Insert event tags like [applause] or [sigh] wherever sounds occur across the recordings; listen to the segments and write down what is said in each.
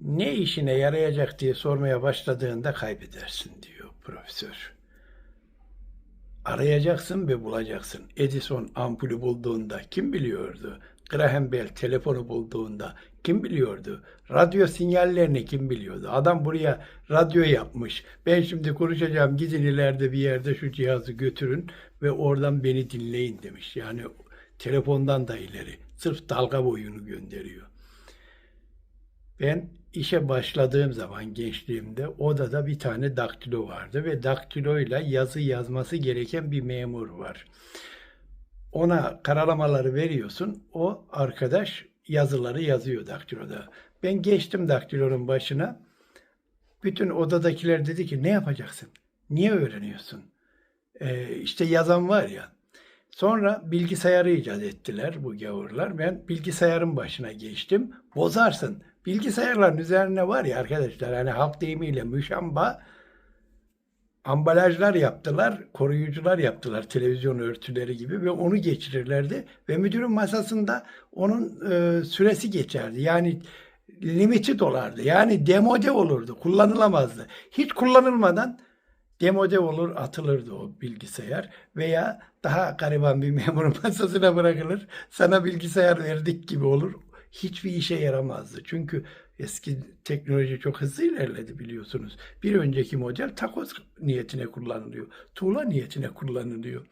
ne işine yarayacak diye sormaya başladığında kaybedersin diyor profesör. Arayacaksın ve bulacaksın. Edison ampulü bulduğunda kim biliyordu? Graham Bell telefonu bulduğunda kim biliyordu? Radyo sinyallerini kim biliyordu? Adam buraya radyo yapmış. Ben şimdi konuşacağım gidin ileride bir yerde şu cihazı götürün ve oradan beni dinleyin demiş. Yani telefondan da ileri. Sırf dalga boyunu gönderiyor. Ben işe başladığım zaman gençliğimde odada bir tane daktilo vardı ve daktiloyla yazı yazması gereken bir memur var. Ona karalamaları veriyorsun. O arkadaş yazıları yazıyor daktiloda. Ben geçtim daktilonun başına. Bütün odadakiler dedi ki ne yapacaksın? Niye öğreniyorsun? Ee, işte yazan var ya. Sonra bilgisayarı icat ettiler bu gavurlar. Ben bilgisayarın başına geçtim. Bozarsın. Bilgisayarların üzerine var ya arkadaşlar hani halk deyimiyle müşamba ambalajlar yaptılar, koruyucular yaptılar televizyon örtüleri gibi ve onu geçirirlerdi ve müdürün masasında onun e, süresi geçerdi. Yani limiti dolardı. Yani demode olurdu, kullanılamazdı. Hiç kullanılmadan demode olur, atılırdı o bilgisayar veya daha gariban bir memurun [laughs] masasına bırakılır. Sana bilgisayar verdik gibi olur. Hiçbir işe yaramazdı. Çünkü eski teknoloji çok hızlı ilerledi biliyorsunuz. Bir önceki model takoz niyetine kullanılıyor. Tuğla niyetine kullanılıyor.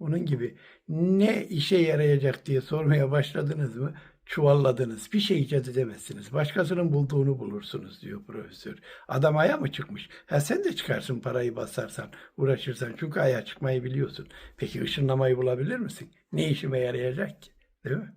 Onun gibi ne işe yarayacak diye sormaya başladınız mı? Çuvalladınız. Bir şey icat edemezsiniz. Başkasının bulduğunu bulursunuz diyor profesör. Adam aya mı çıkmış? Ha sen de çıkarsın parayı basarsan, uğraşırsan. Çünkü aya çıkmayı biliyorsun. Peki ışınlamayı bulabilir misin? Ne işime yarayacak ki? Değil mi?